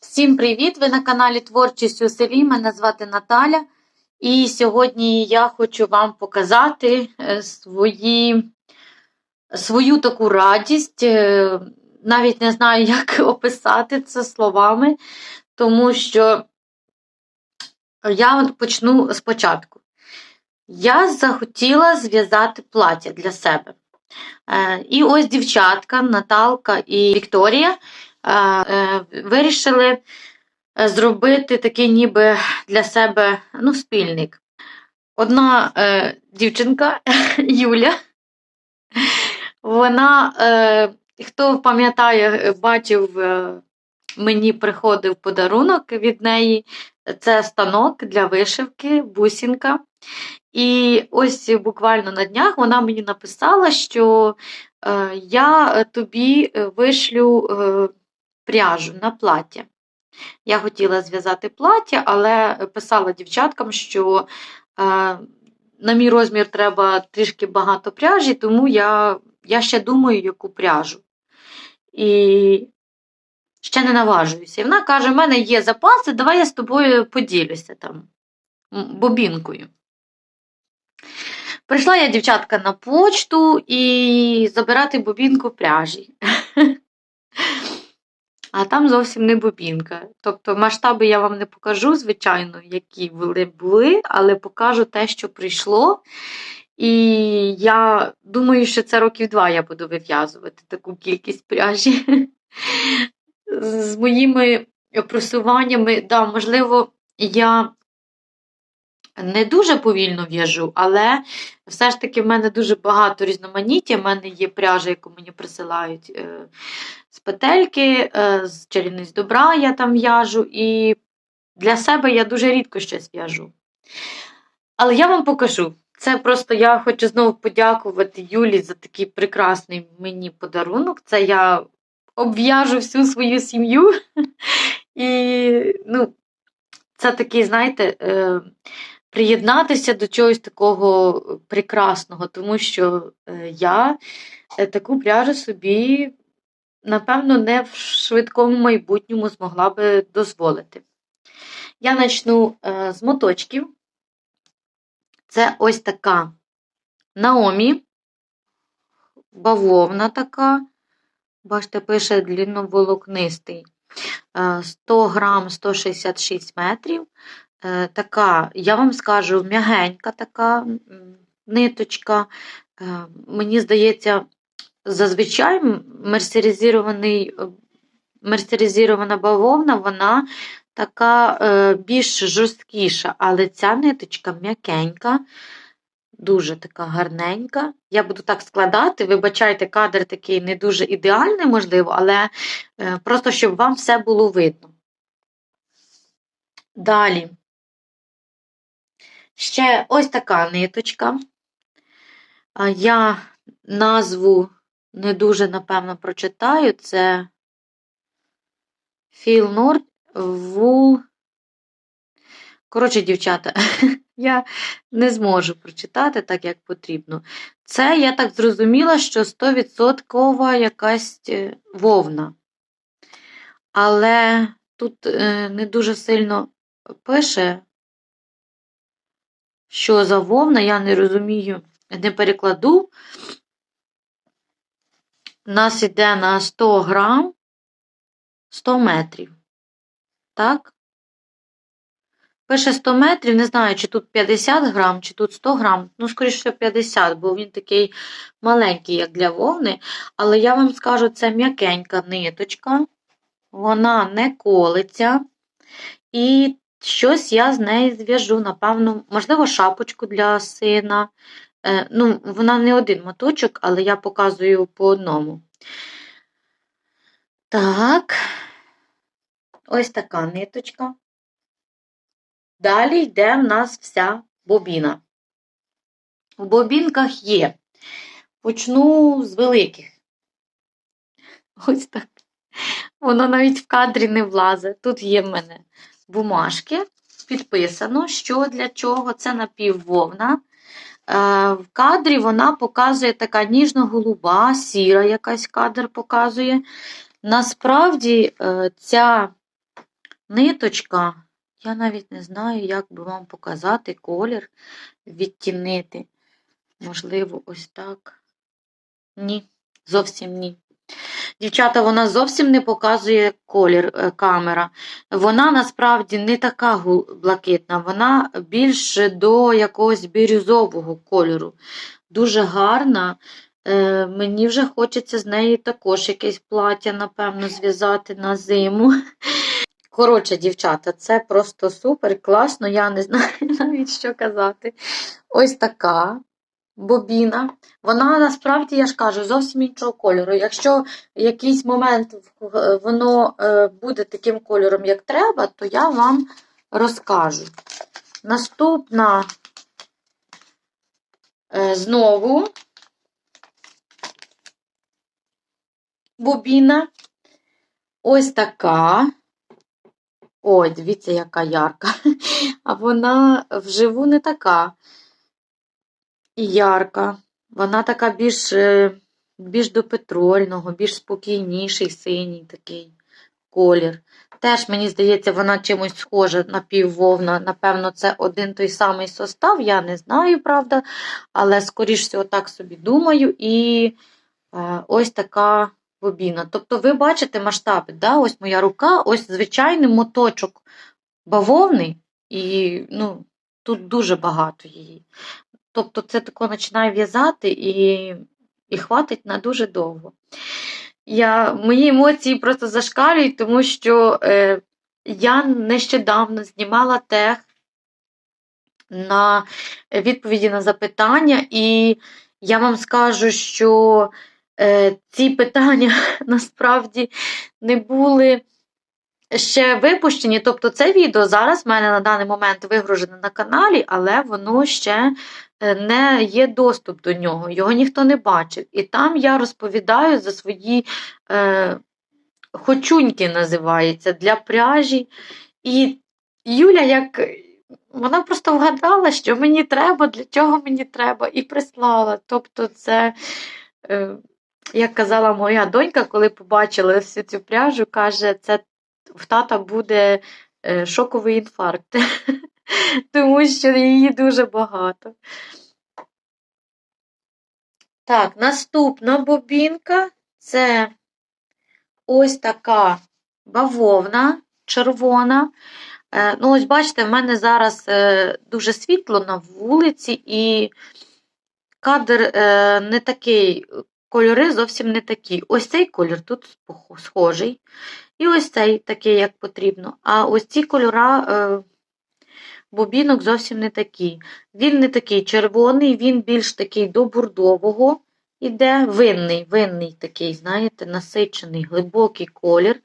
Всім привіт! Ви на каналі Творчість у селі. Мене звати Наталя. І сьогодні я хочу вам показати е, свої, свою таку радість. Е, Навіть не знаю, як описати це словами, тому що я почну спочатку. Я захотіла зв'язати плаття для себе. Е, І ось дівчатка Наталка і Вікторія вирішили е, зробити такий ніби для себе ну, спільник. Одна е, дівчинка Юля, вона, е, хто пам'ятає, бачив, е, мені приходив подарунок від неї. Це станок для вишивки, бусінка. І ось буквально на днях вона мені написала, що е, я тобі вишлю е, пряжу на плаття. Я хотіла зв'язати плаття, але писала дівчаткам, що е, на мій розмір треба трішки багато пряжі, тому я, я ще думаю, яку пряжу. І ще не наважуюся. І вона каже: в мене є запаси, давай я з тобою поділюся там бобінкою. Прийшла я, дівчатка, на почту і забирати бобінку пряжі. А там зовсім не бобінка. Тобто масштаби я вам не покажу, звичайно, які були, були, але покажу те, що прийшло. І я думаю, що це років два я буду вив'язувати таку кількість пряжі. З моїми просуваннями, да, можливо, я не дуже повільно в'яжу, але все ж таки в мене дуже багато різноманіття. В мене є пряжа, яку мені присилають е, з петельки, е, з чарівниць добра я там в'яжу, і для себе я дуже рідко щось в'яжу. Але я вам покажу. Це просто я хочу знову подякувати Юлі за такий прекрасний мені подарунок. Це я обв'яжу всю свою сім'ю. І, ну, це такий, знаєте, е, приєднатися до чогось такого прекрасного, тому що е, я е, таку пряжу собі, напевно, не в швидкому майбутньому змогла би дозволити. Я почну е, з моточків. Це ось така Наомі, бавовна така, бачите, пише длінноволокнистий. 100 грам 166 метрів. Е, така, я вам скажу, м'ягенька така ниточка. Е, мені здається, зазвичай мерсеризований, мерсеризована бавовна, вона така е, більш жорсткіша, але ця ниточка м'якенька, дуже така гарненька. Я буду так складати, вибачайте, кадр такий не дуже ідеальний, можливо, але просто щоб вам все було видно. Далі. Ще ось така ниточка. Я назву не дуже, напевно, прочитаю. Це Філ Норд Вул. Коротше, дівчата, я не зможу прочитати так, як потрібно. Це, я так зрозуміла, що 100% якась е, вовна. Але тут е, не дуже сильно пише, що за вовна, я не розумію, не перекладу. У нас йде на 100 грам 100 метрів. Так? Пише 100 метрів, не знаю, чи тут 50 грам, чи тут 100 грам. Ну, скоріше, 50, бо він такий маленький, як для вовни. Але я вам скажу, це м'якенька ниточка, вона не колиться. І Щось я з неї зв'яжу, напевно, можливо, шапочку для сина. Е, ну, Вона не один моточок, але я показую по одному. Так, ось така ниточка. Далі йде в нас вся бобіна. В бобінках є. Почну з великих. Ось так. Воно навіть в кадрі не влазить. Тут є в мене бумажки підписано, що для чого це напіввовна. Е, в кадрі вона показує така ніжно-голуба, сіра якась кадр показує. Насправді, е, ця ниточка. Я навіть не знаю, як би вам показати колір, відтінити. Можливо, ось так. Ні, зовсім ні. Дівчата, вона зовсім не показує колір е, камера. Вона насправді не така блакитна, вона більше до якогось бірюзового кольору. Дуже гарна. Е, мені вже хочеться з неї також якесь плаття, напевно, зв'язати на зиму. Коротше, дівчата, це просто супер, класно, я не знаю навіть що казати. Ось така бобіна. Вона насправді, я ж кажу, зовсім іншого кольору. Якщо в якийсь момент воно е, буде таким кольором, як треба, то я вам розкажу. Наступна е, знову бобіна. Ось така. Ой, дивіться, яка ярка. А вона вживу не така і ярка. Вона така більш, е, більш до петрольного, більш спокійніший, синій такий колір. Теж, мені здається, вона чимось схожа на піввовна. Напевно, це один той самий состав, я не знаю, правда, але, скоріш всього, так собі думаю. І е, ось така бобіна. Тобто, ви бачите масштаби, да? ось моя рука, ось звичайний моточок бавовни, і ну, тут дуже багато її. Тобто, це тако починає в'язати і, і хватить на дуже довго. Я, мої емоції просто зашкалюють, тому що е, я нещодавно знімала тех на відповіді на запитання, і я вам скажу, що е, ці питання насправді не були ще випущені. Тобто, це відео зараз в мене на даний момент вигружене на каналі, але воно ще не є доступ до нього, його ніхто не бачив. І там я розповідаю за свої е, хочуньки, називається, для пряжі. І Юля, як вона просто вгадала, що мені треба, для чого мені треба, і прислала. Тобто, це, е, як казала моя донька, коли побачила всю цю пряжу, каже, це в тата буде е, шоковий інфаркт, тому що її дуже багато. Так, наступна бобінка це ось така бавовна червона. Е, Ну, ось бачите, в мене зараз е, дуже світло на вулиці, і кадр е, не такий, кольори зовсім не такі. Ось цей колір тут схожий. І ось цей такий, як потрібно. А ось ці кольора бобінок зовсім не такі. Він не такий червоний, він більш такий до бурдового іде. Винний, винний такий, знаєте, насичений, глибокий колір.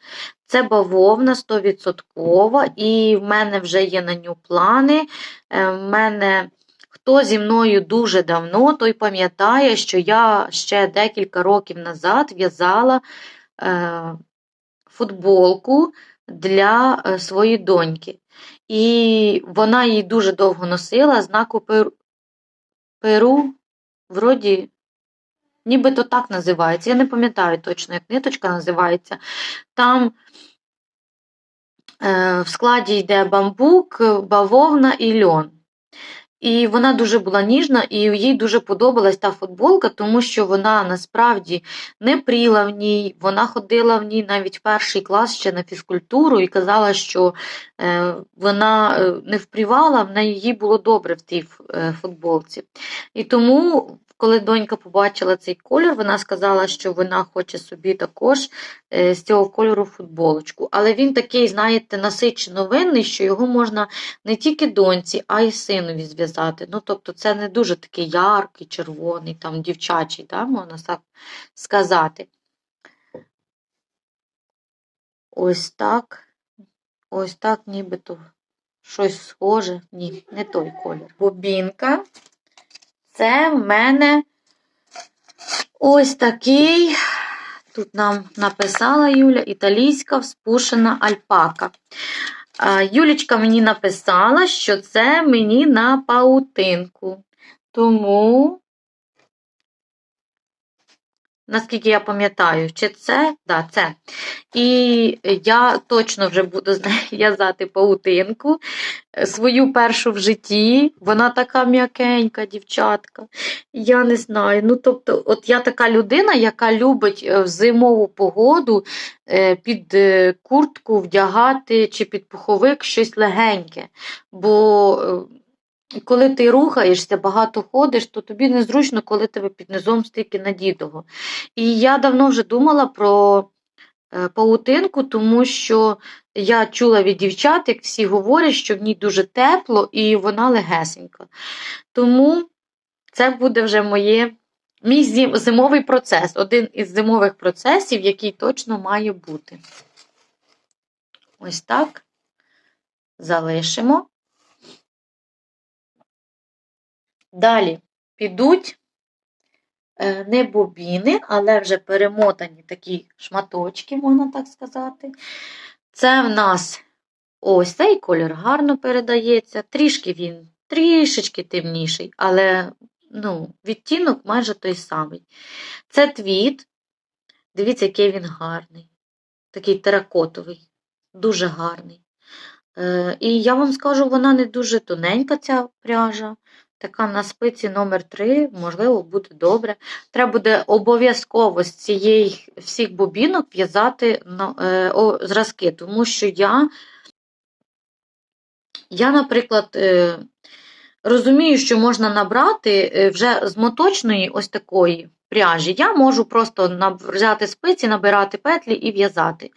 Це бавовна 100%, і в мене вже є на нього плани. Е, В мене хто зі мною дуже давно, той пам'ятає, що я ще декілька років назад в'язала е, футболку для е, своєї доньки. І вона її дуже довго носила, знаку Перу, Перу вроді, нібито так називається. Я не пам'ятаю точно, як ниточка називається. Там е, в складі йде бамбук, бавовна і льон. І вона дуже була ніжна, і їй дуже подобалась та футболка, тому що вона насправді не пріла в ній. Вона ходила в ній навіть перший клас ще на фізкультуру і казала, що е, вона е, не впрівала, в неї було добре в тій е, футболці. І тому, коли донька побачила цей колір, вона сказала, що вона хоче собі також е, з цього кольору футболочку. Але він такий, знаєте, насичено винний, що його можна не тільки доньці, а й синові зв'язати. Ну, тобто, це не дуже такий яркий, червоний, там, дівчачий, да, можна так сказати. Ось так. Ось так, нібито щось схоже. Ні, не той колір. Бобінка. Це в мене ось такий. Тут нам написала Юля італійська вспушена альпака. Юлічка мені написала, що це мені на паутинку. Тому наскільки я пам'ятаю, чи це? Да, це. І я точно вже буду з в'язати паутинку. е, Свою першу в житті. Вона така м'якенька, дівчатка. Я не знаю. Ну, тобто, от я така людина, яка любить е, в зимову погоду е, під куртку вдягати чи під пуховик щось легеньке. Бо е, коли ти рухаєшся, багато ходиш, то тобі незручно, коли тебе під низом стільки надітого. І я давно вже думала про е, паутинку, тому що я чула від дівчат, як всі говорять, що в ній дуже тепло і вона легесенька. Тому це буде вже моє, мій зим- зимовий процес, один із зимових процесів, який точно має бути. Ось так. Залишимо. Далі підуть е, не бобіни, але вже перемотані такі шматочки, можна так сказати. Це в нас ось цей колір гарно передається. Трішки він трішечки темніший, але ну, відтінок майже той самий. Це твіт. Дивіться, який він гарний. Такий теракотовий, дуже гарний. Е, і я вам скажу, вона не дуже тоненька, ця пряжа. Така на спиці номер 3 можливо, буде добре. Треба буде обов'язково з цієї всіх бобінок в'язати е, зразки, тому що я, я наприклад, е, розумію, що можна набрати е, вже з моточної ось такої пряжі. Я можу просто взяти спиці, набирати петлі і в'язати.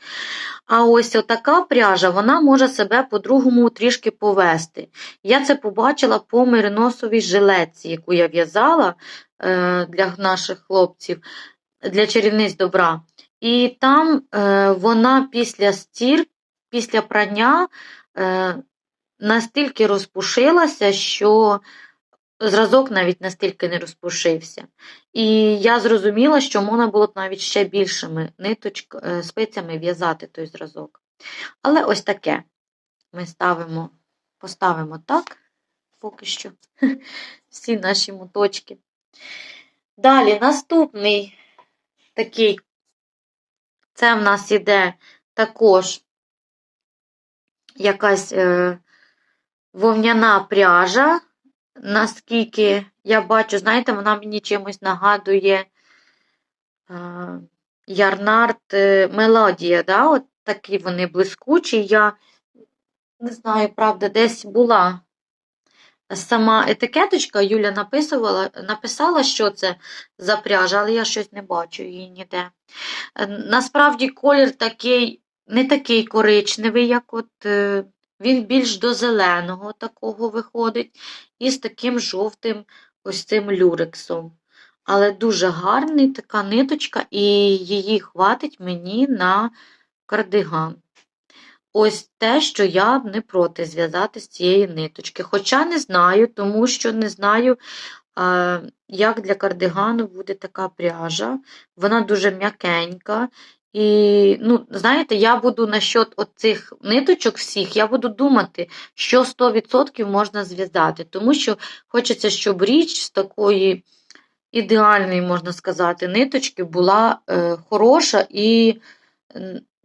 А ось така пряжа, вона може себе по-другому трішки повести. Я це побачила по мериносовій жилетці, яку я в'язала е, для наших хлопців, для чарівниць добра. І там е, вона після стір, після прання настільки розпушилася, що зразок навіть настільки не розпушився. І я зрозуміла, що можна було б навіть ще більшими ниточ... е, спицями в'язати той зразок. Але ось таке ми ставимо, поставимо так, поки що, всі наші моточки. Далі, наступний такий, це в нас іде також якась е, вовняна пряжа. Наскільки я бачу, знаєте, вона мені чимось нагадує е, Ярнард е, Мелодія. Да? От такі вони блискучі. Я не знаю, правда, десь була сама етикеточка, Юля написувала, написала, що це за пряжа, але я щось не бачу її ніде. Е, Насправді колір такий, не такий коричневий, як от він більш до зеленого такого виходить, і з таким жовтим ось цим люрексом. Але дуже гарний така ниточка, і її хватить мені на кардиган. Ось те, що я б не проти зв'язати з цієї ниточки. Хоча не знаю, тому що не знаю, як для кардигану буде така пряжа. Вона дуже м'якенька. І, ну, знаєте, я буду насчет оцих ниточок всіх, я буду думати, що 100% можна зв'язати. Тому що хочеться, щоб річ з такої ідеальної, можна сказати, ниточки була е, хороша і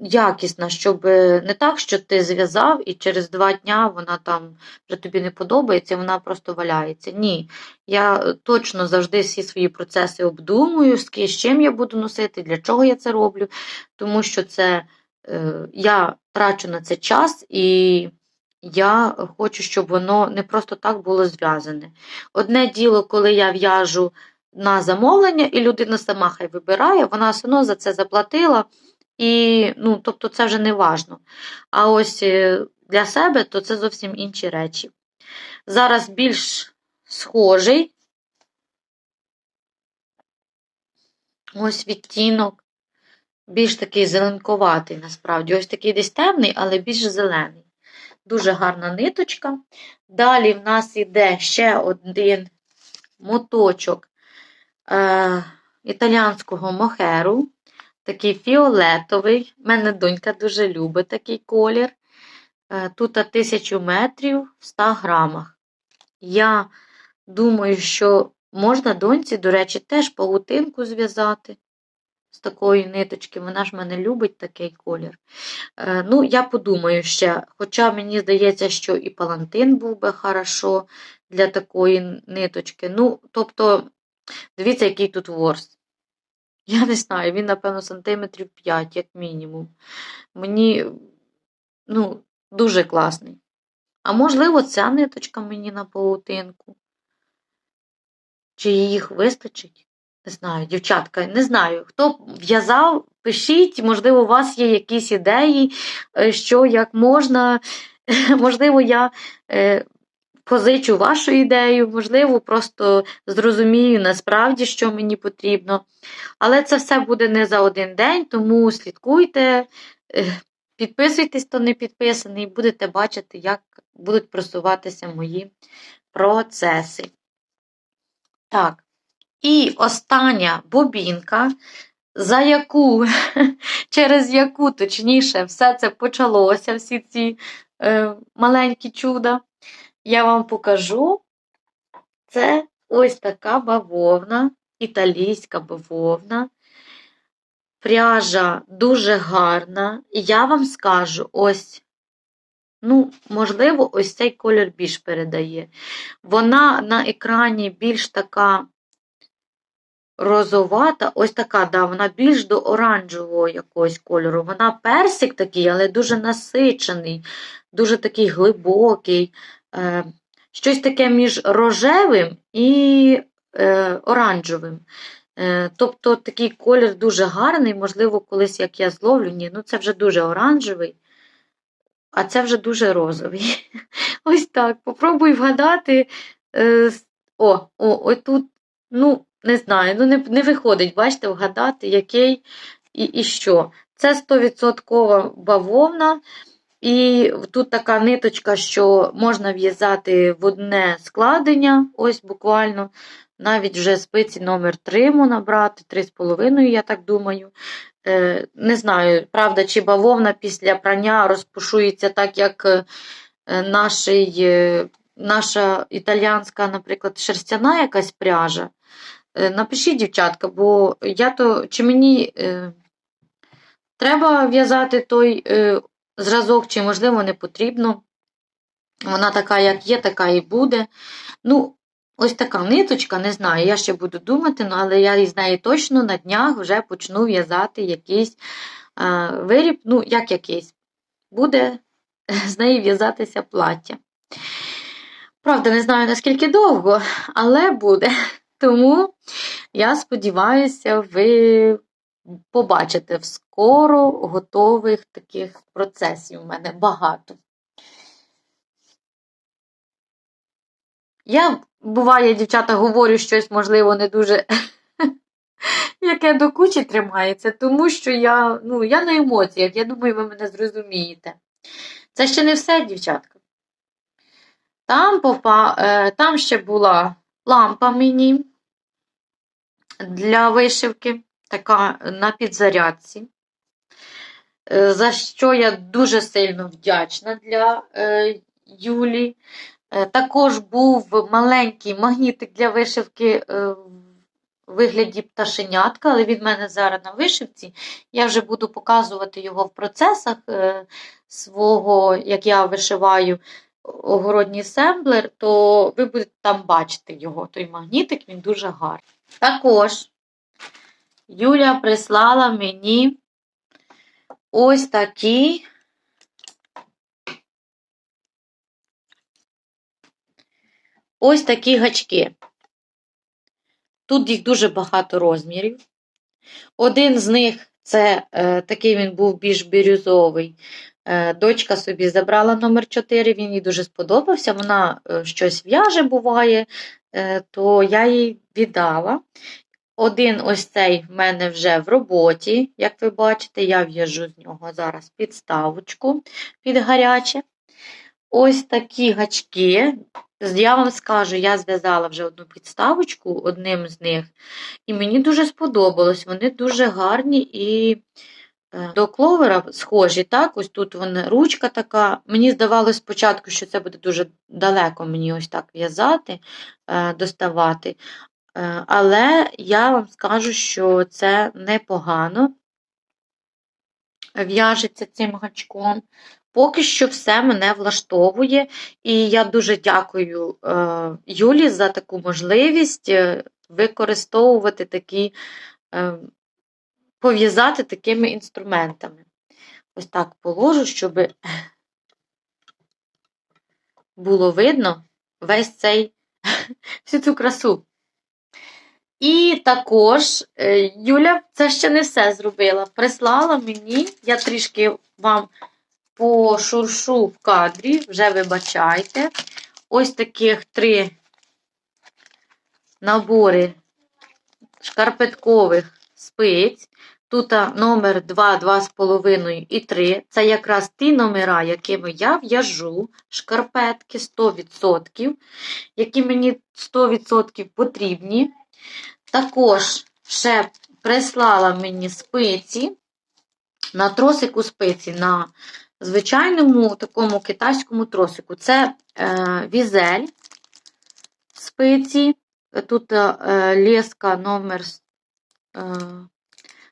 якісна, щоб е, не так, що ти зв'язав, і через два дня вона там вже тобі не подобається, вона просто валяється. Ні. Я точно завжди всі свої процеси обдумую, з чим я буду носити, для чого я це роблю, тому що це е, я трачу на це час і. Я хочу, щоб воно не просто так було зв'язане. Одне діло, коли я в'яжу на замовлення, і людина сама хай вибирає, вона все одно за це заплатила, і, ну, тобто це вже не важно. А ось е, для себе то це зовсім інші речі. Зараз більш схожий ось відтінок, більш такий зеленкуватий, насправді. Ось такий десь темний, але більш зелений. Дуже гарна ниточка. Далі в нас йде ще один моточок е, італіанського мохеру, такий фіолетовий. У мене донька дуже любить такий колір. Е, тут 1000 метрів в 100 грамах. Я думаю, що можна доньці, до речі, теж паутинку зв'язати. З такої ниточки, вона ж мене любить такий колір. Е, ну, я подумаю ще, хоча мені здається, що і палантин був би хорошо для такої ниточки. Ну, тобто, дивіться, який тут ворс. Я не знаю, він, напевно, сантиметрів 5, як мінімум. Мені, ну, дуже класний. А можливо, ця ниточка мені на паутинку. Чи їх вистачить? Не знаю, дівчатка, не знаю. Хто в'язав, пишіть, можливо, у вас є якісь ідеї, е, що як можна. Можливо, я е, позичу вашу ідею, можливо, просто зрозумію насправді, що мені потрібно. Але це все буде не за один день, тому слідкуйте, е, підписуйтесь, хто не підписаний, будете бачити, як будуть просуватися мої процеси. Так, і остання бобінка, за яку, через яку, точніше, все це почалося, всі ці е, маленькі чуда, я вам покажу. Це ось така бавовна, італійська бавовна. Пряжа дуже гарна. І я вам скажу, ось, ну, можливо, ось цей колір більш передає. Вона на екрані більш така розовата, ось така, да, вона більш до оранжевого якогось кольору. Вона персик такий, але дуже насичений, дуже такий глибокий. Е, щось таке між рожевим і е, оранжевим. Е, тобто такий колір дуже гарний, можливо, колись як я зловлю, ні, ну це вже дуже оранжевий, а це вже дуже розовий. Ось так. Попробуй вгадати. Е, о, о, ось тут, ну, не знаю, ну не не виходить, бачите, вгадати, який і і що. Це 100% бавовна. І тут така ниточка, що можна в'язати в одне складення, ось буквально. Навіть вже спиці номер 3 можна брати, 3,5, я так думаю. Е, Не знаю, правда, чи бавовна після прання розпушується так, як е, нашій, е, наша італіянська, наприклад, шерстяна якась пряжа. Напишіть, дівчатка, бо я то, чи мені треба в'язати той зразок, чи, можливо, не потрібно. Вона така, як є, така і буде. Ну, ось така ниточка, не знаю, я ще буду думати, ну, але я із неї точно на днях вже почну в'язати якийсь е, виріб, ну, як якийсь, буде з неї в'язатися плаття. Правда, не знаю, наскільки довго, але буде. Тому я сподіваюся, ви побачите скоро готових таких процесів у мене багато. Я, буває, дівчата, говорю щось, можливо, не дуже, яке до кучі тримається, тому що я ну, я на емоціях, я думаю, ви мене зрозумієте. Це ще не все, дівчатка. Там, попа... Е, там ще була лампа мені для вишивки, така на підзарядці, е, за що я дуже сильно вдячна для е, Юлі. Е, також був маленький магнітик для вишивки в вигляді пташенятка, але він в мене зараз на вишивці. Я вже буду показувати його в процесах свого, як я вишиваю огородній семблер, то ви будете там бачити його, той магнітик, він дуже гарний. Також Юля прислала мені ось такі ось такі гачки. Тут їх дуже багато розмірів. Один з них це е, такий він був більш бірюзовий. Е, дочка собі забрала номер 4 він їй дуже сподобався. Вона е, щось в'яже буває, е, то я їй віддала. Один ось цей в мене вже в роботі, як ви бачите, я в'яжу з нього зараз підставочку під гаряче. Ось такі гачки. Я вам скажу, я зв'язала вже одну підставочку одним з них, і мені дуже сподобалось. Вони дуже гарні і до кловера схожі. так, Ось тут вона ручка така. Мені здавалося спочатку, що це буде дуже далеко мені ось так в'язати, доставати. Е, Але я вам скажу, що це непогано в'яжеться цим гачком. Поки що все мене влаштовує, і я дуже дякую е, Юлі за таку можливість е, використовувати такі, пов'язати такими інструментами. Ось так положу, щоб було видно весь цей всю цю красу. І також е, Юля це ще не все зробила. Прислала мені, я трішки вам пошуршу в кадрі, вже вибачайте. Ось таких три набори шкарпеткових спиць. Тут номер 2, 2,5 і 3. Це якраз ті номера, якими я в'яжу шкарпетки 100%, які мені 100% потрібні. Також ще прислала мені спиці на тросику спиці, на звичайному такому китайському тросику. Це е, візель спиці. Тут е, леска номер. Е,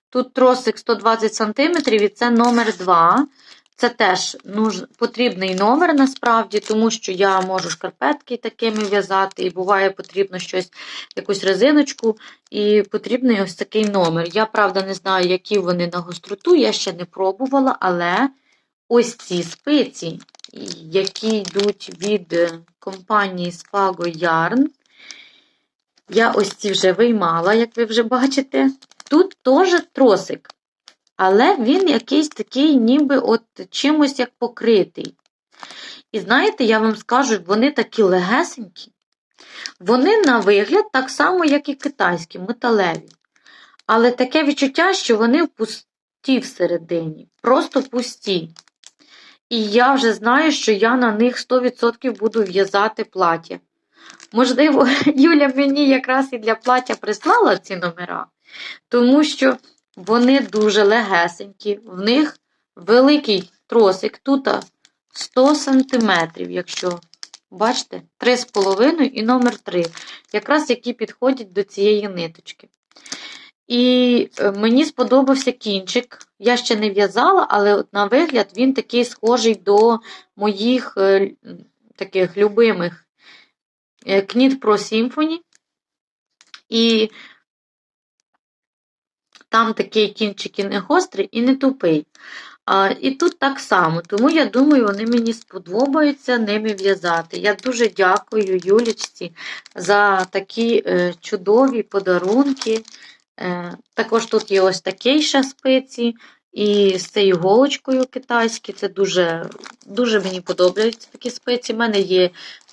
тут тросик 120 см, і це номер 2. Це теж нуж, потрібний номер насправді, тому що я можу шкарпетки такими в'язати, і буває потрібно щось, якусь резиночку, і потрібний ось такий номер. Я, правда, не знаю, які вони на гостроту, я ще не пробувала, але ось ці спиці, які йдуть від компанії Spago Yarn, я ось ці вже виймала, як ви вже бачите. Тут теж тросик. Але він якийсь такий, ніби от чимось як покритий. І знаєте, я вам скажу, вони такі легесенькі. Вони на вигляд так само, як і китайські, металеві. Але таке відчуття, що вони пусті всередині, просто пусті. І я вже знаю, що я на них 100% буду в'язати плаття. Можливо, Юля мені якраз і для плаття прислала ці номера, тому що. Вони дуже легесенькі, в них великий тросик, тут 100 см, якщо, бачите, 3,5 і номер 3, якраз які підходять до цієї ниточки. І е, мені сподобався кінчик. Я ще не в'язала, але на вигляд він такий схожий до моїх е, таких любимих Knit Pro Symphony. І там такий кінчик і не гострий і не тупий. А, І тут так само, тому я думаю, вони мені сподобаються ними в'язати. Я дуже дякую Юлічці за такі е, чудові подарунки. Е, Також тут є ось такий ще спиці. І з цією голочкою китайською, це дуже дуже мені подобаються такі спиці. У мене є,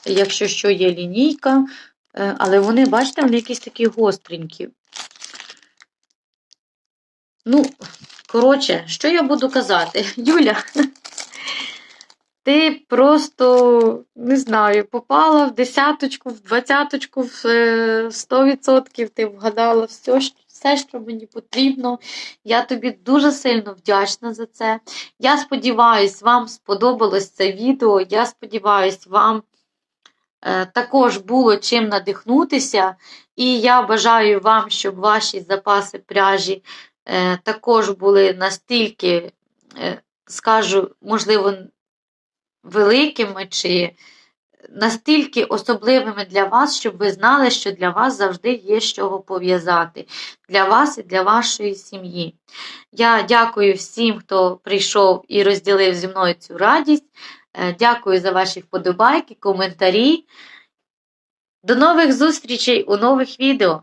якщо що, є лінійка, е, але вони, бачите, вони якісь такі гостренькі. Ну, коротше, що я буду казати? Юля, ти просто, не знаю, попала в десяточку, в двадцяточку, в 100%, е, ти вгадала все, все, що мені потрібно. Я тобі дуже сильно вдячна за це. Я сподіваюся, вам сподобалось це відео. Я сподіваюся, вам е, також було чим надихнутися. І я бажаю вам, щоб ваші запаси пряжі. Е, також були настільки, е, скажу, можливо, великими чи настільки особливими для вас, щоб ви знали, що для вас завжди є з чого пов'язати, для вас і для вашої сім'ї. Я дякую всім, хто прийшов і розділив зі мною цю радість. Е, дякую за ваші вподобайки, коментарі. До нових зустрічей у нових відео!